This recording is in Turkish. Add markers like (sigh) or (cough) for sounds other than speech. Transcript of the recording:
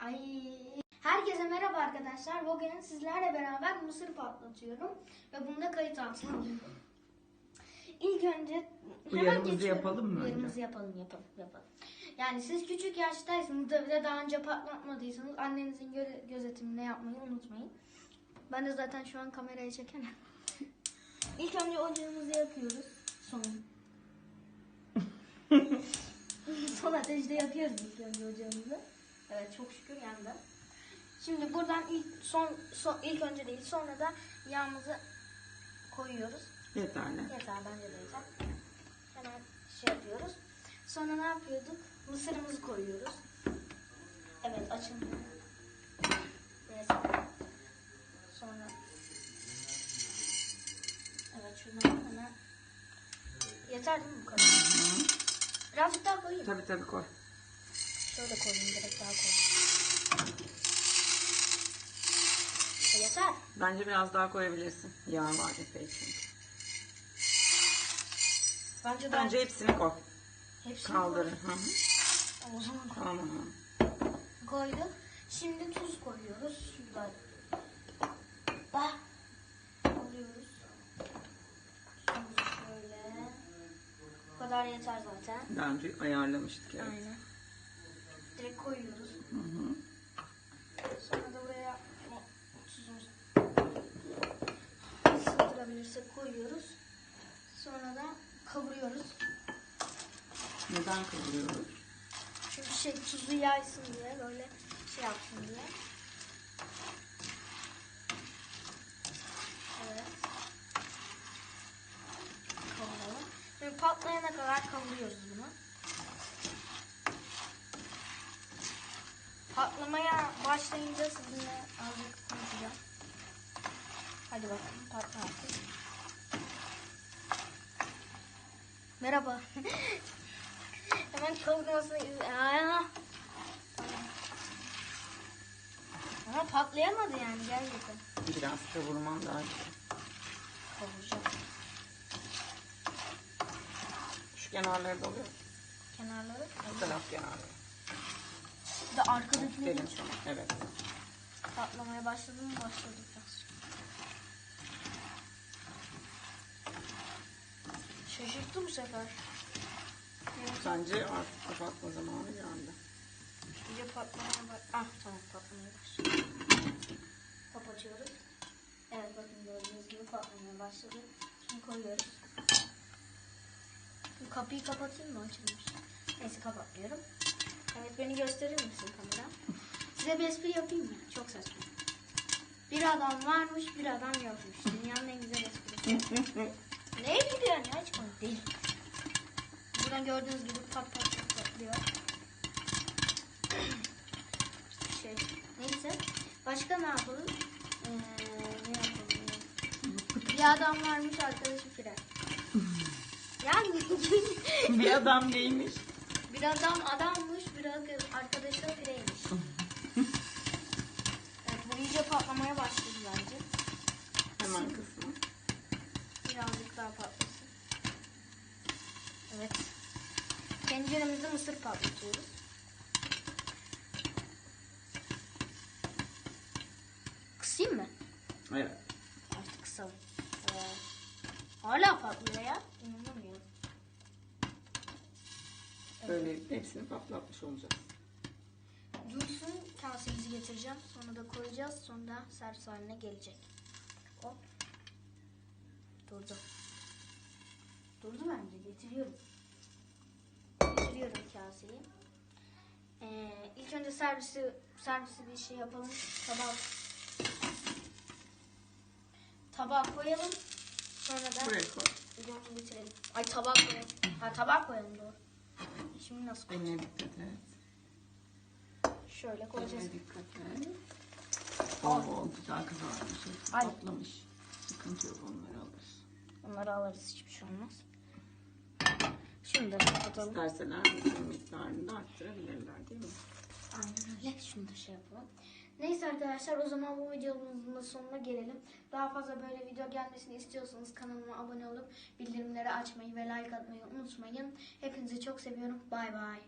Ay. Herkese merhaba arkadaşlar. Bugün sizlerle beraber mısır patlatıyorum ve bunda kayıt altına alıyorum. İlk önce Uyarımızı geçiyorum. yapalım mı önce? Uyarımızı yapalım, yapalım, yapalım. Yani siz küçük yaştaysınız da bir de daha önce patlatmadıysanız annenizin gö- gözetiminde yapmayı unutmayın. Ben de zaten şu an kameraya çekemem. (laughs) İlk önce ocağımızı yakıyoruz. Son. (laughs) Son ateşte yakıyoruz ilk önce ocağımızı. Evet çok şükür yandı. Şimdi buradan ilk son, son ilk önce değil sonra da yağımızı koyuyoruz. Yeterli. Yeter bence de yeter. Hemen şey yapıyoruz. Sonra ne yapıyorduk? Mısırımızı koyuyoruz. Evet açılmıyor. Neyse. Sonra Evet şuradan hemen Yeter değil mi bu kadar? Birazcık daha koyayım. Tabii tabii koy. Şöyle koyayım direkt daha koyayım. E, yeter. Bence biraz daha koyabilirsin. Yağ var epey çünkü. Bence daha Bence hepsini koy. hepsini Kaldırın. koy. Hı hı. O zaman koy. Tamam. koyduk. Şimdi tuz koyuyoruz. Şurada. Bah. Alıyoruz. Tuz şöyle. Bu kadar yeter zaten. Önce ayarlamıştık evet. Aynen. Direkt koyuyoruz. Hı hı. Sonra da buraya tuzumuzu sığdırabilirsek koyuyoruz. Sonra da kavuruyoruz. Neden kavuruyoruz? Çünkü şey tuzu yaysın diye böyle şey yapsın diye. Evet. Kavuralım. Şimdi patlayana kadar kavuruyoruz bunu. Patlamaya başlayınca sizinle azıcık konuşacağım. Hadi bakalım patla artık. Merhaba. (laughs) Hemen kavurmasını iz- Aa. Tamam. Ama patlayamadı yani gerçekten. Biraz kavurman daha güzel. Kavuracağım. Şu kenarları da oluyor. Kenarları. Bu taraf kenarları. De arkadakileri Derin sana. Evet. patlamaya başladı mı başladı biraz. Şaşırttı bu sefer. Evet. Bence artık kapatma zamanı geldi. İyice patlamaya bak. Ah tamam patlamaya başladı. Kapatıyoruz. Evet bakın gördüğünüz gibi patlamaya başladı. Şimdi koyuyoruz. Kapıyı kapatayım mı açılmış? Neyse kapatmıyorum. Beni gösterir misin kamera? Size bir espri yapayım mı? Çok saçma. Bir adam varmış bir adam yokmuş. Dünyanın en güzel esprisi. Neye gidiyorsun ya? Hiç komik değil. Buradan gördüğünüz gibi pat pat pat patlıyor. (clears throat) şey neyse. Başka ne yapalım? Ee, ne yapalım? Bir adam varmış arkadaşı fren. Yani Bir adam neymiş? Bir adam adammış bir arkadaşı da freymiş. evet bu iyice patlamaya başladı bence. Hemen kısmı. Birazcık daha patlasın. Evet. Tenceremizde mısır patlatıyoruz. Kısayım mı? Evet. Artık kısalım. Ee, hala patlıyor ya. Böyle hepsini patlatmış olacağız. Dursun kasemizi getireceğim. Sonra da koyacağız. Sonra servis haline gelecek. Hop. Durdu. Durdu bence. Getiriyorum. Getiriyorum kaseyi. Ee, ilk önce servisi servisi bir şey yapalım. Tabak tabağa koyalım. Sonra da Buraya koy. videomuzu bitirelim. Ay tabak koyalım. Ha tabak koyalım doğru. Şimdi nasıl koyacağız? Dikkat et. Şöyle koyacağız. Eline dikkat et. Oo güzel kızarmış. Ay. patlamış. Sıkıntı yok onları alırız. Onları alırız hiçbir şey olmaz. Şunu da kapatalım. Mısır miktarını da arttırabilirler değil mi? Aynen öyle. Şunu da şey yapalım. Neyse arkadaşlar o zaman bu videomuzun da sonuna gelelim. Daha fazla böyle video gelmesini istiyorsanız kanalıma abone olup bildirimleri açmayı ve like atmayı unutmayın. Hepinizi çok seviyorum. Bay bay.